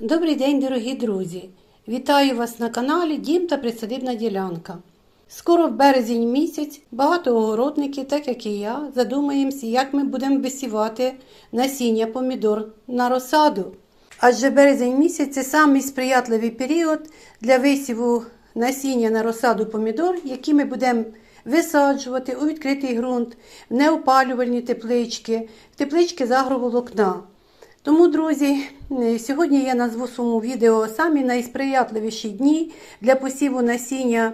Добрий день, дорогі друзі! Вітаю вас на каналі Дім та Присадибна ділянка. Скоро в березень місяць багато огородників, так як і я, задумаємося, як ми будемо висівати насіння помідор на розсаду. Адже березень місяць це самий сприятливий період для висіву насіння на розсаду помідор, які ми будемо висаджувати у відкритий ґрунт, в неопалювальні теплички, теплички з агроволокна. Тому, друзі, е, сьогодні я назву суму відео самі найсприятливіші дні для посіву насіння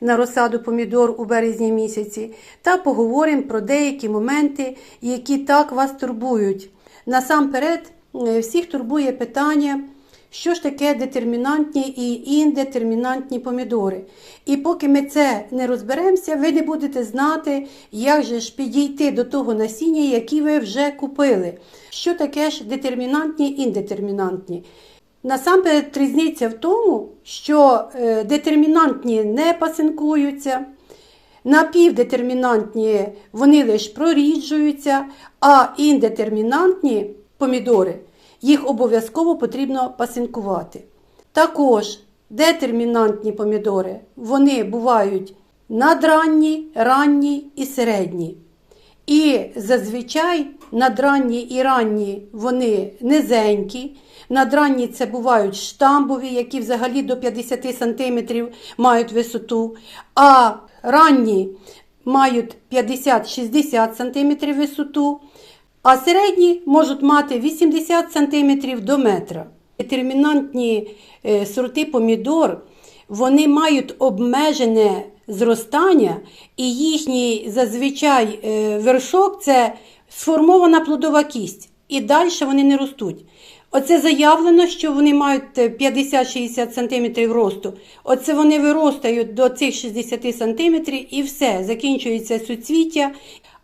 на розсаду помідор у березні місяці та поговоримо про деякі моменти, які так вас турбують. Насамперед, е, всіх турбує питання, що ж таке детермінантні і індетермінантні помідори. І поки ми це не розберемося, ви не будете знати, як же ж підійти до того насіння, яке ви вже купили. Що таке ж детермінантні і індетермінантні? Насамперед різниця в тому, що е, детермінантні не пасинкуються, напівдетермінантні вони лише проріджуються, а індетермінантні помідори їх обов'язково потрібно пасинкувати. Також детермінантні помідори вони бувають надранні, ранні і середні. І зазвичай надранні і ранні вони низенькі. Надранні це бувають штамбові, які взагалі до 50 см мають висоту, а ранні мають 50-60 см висоту, а середні можуть мати 80 см до метра. Детермінантні е, сорти помідор вони мають обмежене зростання, і їхній зазвичай е, вершок це сформована плодова кість, і далі вони не ростуть. Оце заявлено, що вони мають 50-60 см росту. Оце вони виростають до цих 60 см і все, закінчується суцвіття.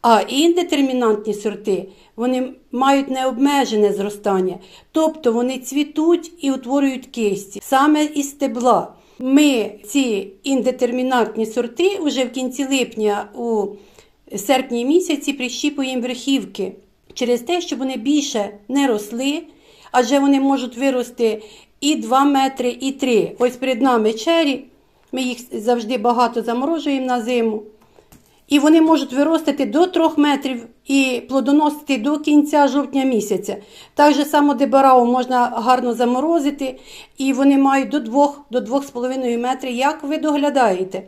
А індетермінантні сорти вони мають необмежене зростання, тобто вони цвітуть і утворюють кисті саме із стебла. Ми ці індетермінантні сорти вже в кінці липня у серпні місяці прищіпуємо верхівки через те, щоб вони більше не росли, адже вони можуть вирости і 2 метри, і 3. Ось перед нами чері. Ми їх завжди багато заморожуємо на зиму. І вони можуть виростати до 3 метрів і плодоносити до кінця жовтня місяця. Так же само дебарао можна гарно заморозити, і вони мають до 2 до 2,5 метри, як ви доглядаєте.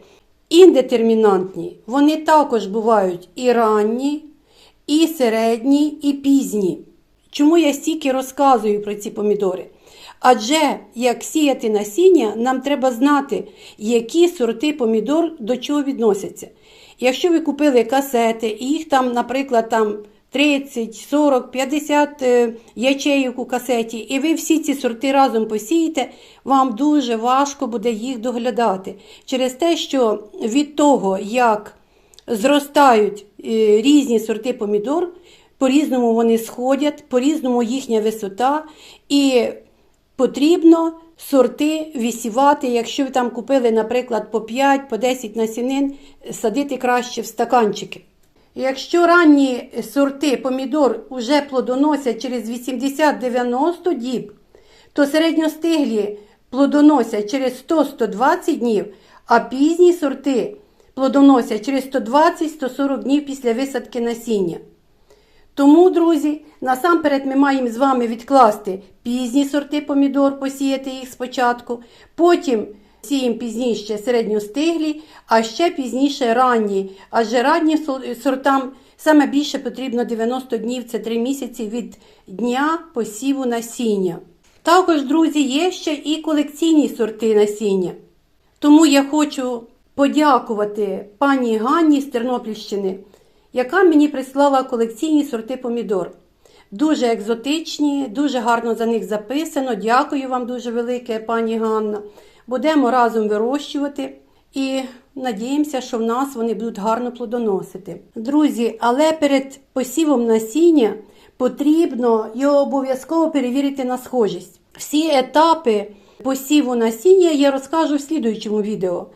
Індетермінантні, вони також бувають і ранні, і середні, і пізні. Чому я стільки розказую про ці помідори? Адже як сіяти насіння, нам треба знати, які сорти помідор до чого відносяться. Якщо ви купили касети, і їх там, наприклад, там 30, 40, 50 е, ячеїв у касеті, і ви всі ці сорти разом посієте, вам дуже важко буде їх доглядати. Через те, що від того, як зростають е, різні сорти помідор, по-різному вони сходять, по-різному їхня висота, і потрібно сорти висівати. Якщо ви там купили, наприклад, по 5, по 10 насінин, садити краще в стаканчики. Якщо ранні сорти помідор вже плодоносять через 80-90 діб, то середньостиглі плодоносять через 100-120 днів, а пізні сорти плодоносять через 120-140 днів після висадки насіння. Тому, друзі, насамперед ми маємо з вами відкласти пізні сорти помідор, посіяти їх спочатку, потім сіємо пізніше середньостиглі, а ще пізніше ранні. Адже ранні сортам саме більше потрібно 90 днів, це 3 місяці від дня посіву насіння. Також, друзі, є ще і колекційні сорти насіння. Тому я хочу подякувати пані Ганні з Тернопільщини яка мені прислала колекційні сорти помідор. Дуже екзотичні, дуже гарно за них записано. Дякую вам дуже велике, пані Ганна. Будемо разом вирощувати і надіємося, що в нас вони будуть гарно плодоносити. Друзі, але перед посівом насіння потрібно його обов'язково перевірити на схожість. Всі етапи посіву насіння я розкажу в слідуючому відео.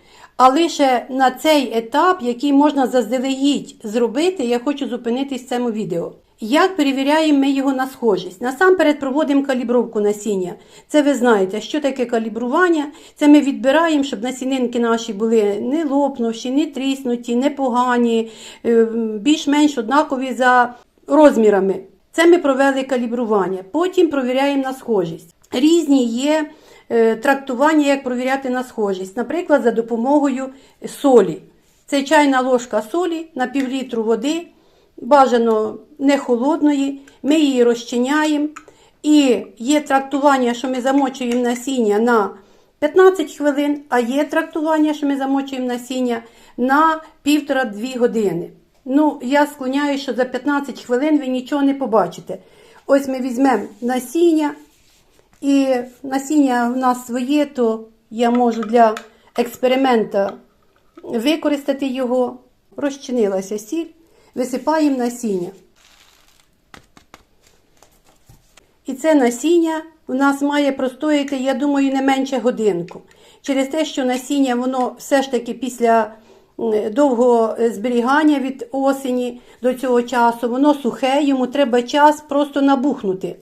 А лише на цей етап, який можна заздалегідь зробити, я хочу зупинитись в цьому відео. Як перевіряємо ми його на схожість? Насамперед проводимо калібровку насіння. Це ви знаєте, що таке калібрування. Це ми відбираємо, щоб насінинки наші були не лопнувші, не тріснуті, не погані, е, більш-менш однакові за розмірами. Це ми провели калібрування. Потім провіряємо на схожість. Різні є трактування, як провіряти на схожість. Наприклад, за допомогою солі. Це чайна ложка солі на півлітру води, бажано не холодної. Ми її розчиняємо. І є трактування, що ми замочуємо насіння на 15 хвилин, а є трактування, що ми замочуємо насіння на 1,5-2 години. Ну, я склоняю, що за 15 хвилин ви нічого не побачите. Ось ми візьмемо насіння, і насіння в нас своє, то я можу для експеримента використати його. Розчинилася сіль, висипаємо насіння. І це насіння у нас має простояти, я думаю, не менше годинку. Через те, що насіння, воно все ж таки після довгого зберігання від осені до цього часу, воно сухе, йому треба час просто набухнути.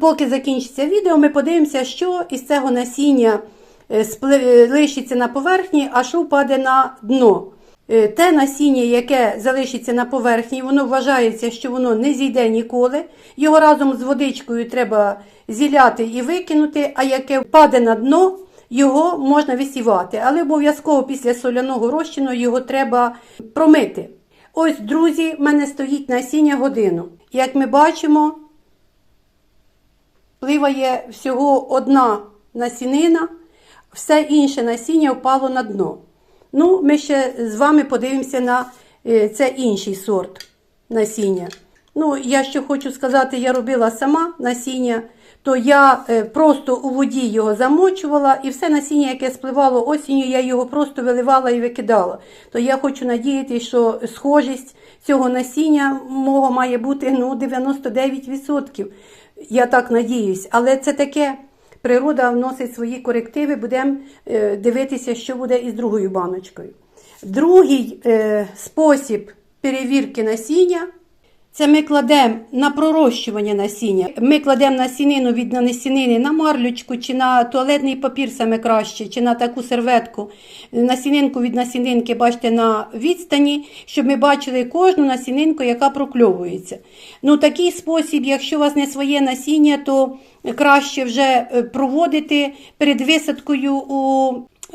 Поки закінчиться відео, ми подивимося, що із цього насіння е, е, лишиться на поверхні, а що впаде на дно. Е, Те насіння, яке залишиться на поверхні, воно вважається, що воно не зійде ніколи. Його разом з водичкою треба зіляти і викинути, а яке впаде на дно, його можна висівати. Але обов'язково після соляного розчину його треба промити. Ось, друзі, в мене стоїть насіння годину. Як ми бачимо, пливає всього одна насінина, все інше насіння впало на дно. Ну, ми ще з вами подивимося на е, це інший сорт насіння. Ну, я що хочу сказати, я робила сама насіння, то я е, просто у воді його замочувала, і все насіння, яке спливало осінню, я його просто виливала і викидала. То я хочу надіятися, що схожість цього насіння мого має бути ну, 99%. Я так надіюсь. Але це таке. Природа вносить свої корективи, будемо е, дивитися, що буде із другою баночкою. Другий е, спосіб перевірки насіння це ми кладемо на пророщування насіння. Ми кладемо насінину від насінини на марлючку чи на туалетний папір саме краще, чи на таку серветку. Насінинку від насінинки бачите на відстані, щоб ми бачили кожну насінинку, яка прокльовується. Ну, такий спосіб, якщо у вас не своє насіння, то краще вже е, проводити перед висадкою у,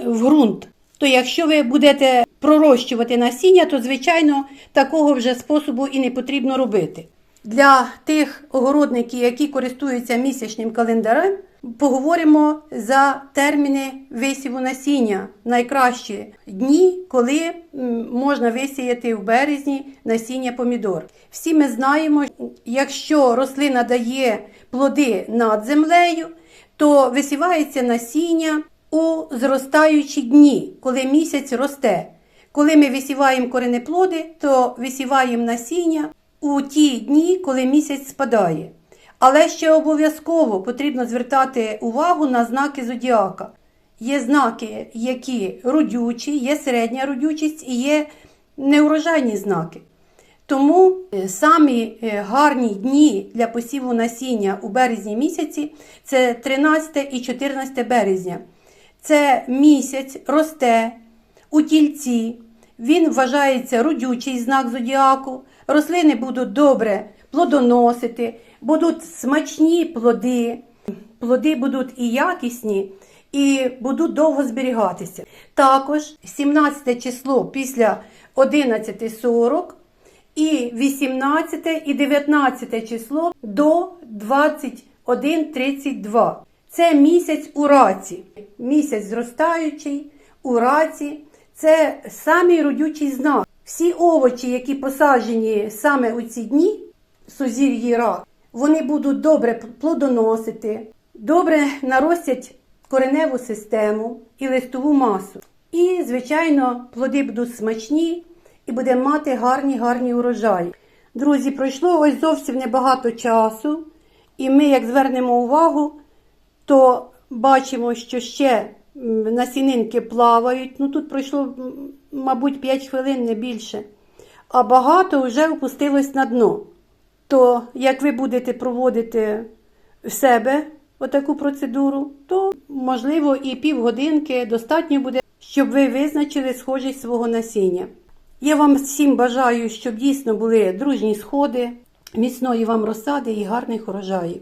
в ґрунт. То якщо ви будете пророщувати насіння, то звичайно такого вже способу і не потрібно робити. Для тих огородників, які користуються місячним календарем, поговоримо за терміни висіву насіння. Найкращі дні, коли можна висіяти в березні насіння помідор. Всі ми знаємо, якщо рослина дає плоди над землею, то висівається насіння у зростаючі дні, коли місяць росте. Коли ми висіваємо коренеплоди, то висіваємо насіння у ті дні, коли місяць спадає. Але ще обов'язково потрібно звертати увагу на знаки зодіака. Є знаки, які родючі, є середня родючість і є неурожайні знаки. Тому е, самі е, гарні дні для посіву насіння у березні місяці це 13 і 14 березня. Це місяць росте у тільці, він вважається родючий знак зодіаку. Рослини будуть добре плодоносити, будуть смачні плоди, плоди будуть і якісні, і будуть довго зберігатися. Також 17 число після 11.40 і 18 і 19 число до 21.32. Це місяць у раці. Місяць зростаючий у раці. Це самий родючий знак. Всі овочі, які посаджені саме у ці дні, сузір'ї рак, вони будуть добре плодоносити, добре наростять кореневу систему і листову масу. І, звичайно, плоди будуть смачні і будемо мати гарні гарні урожаї. Друзі, пройшло ось зовсім небагато часу, і ми, як звернемо увагу, то бачимо, що ще насінинки плавають. Ну тут пройшло, мабуть, 5 хвилин, не більше. А багато вже опустилось на дно. То як ви будете проводити в себе отаку процедуру, то можливо і півгодинки достатньо буде, щоб ви визначили схожість свого насіння. Я вам всім бажаю, щоб дійсно були дружні сходи, міцної вам розсади і гарних урожаїв.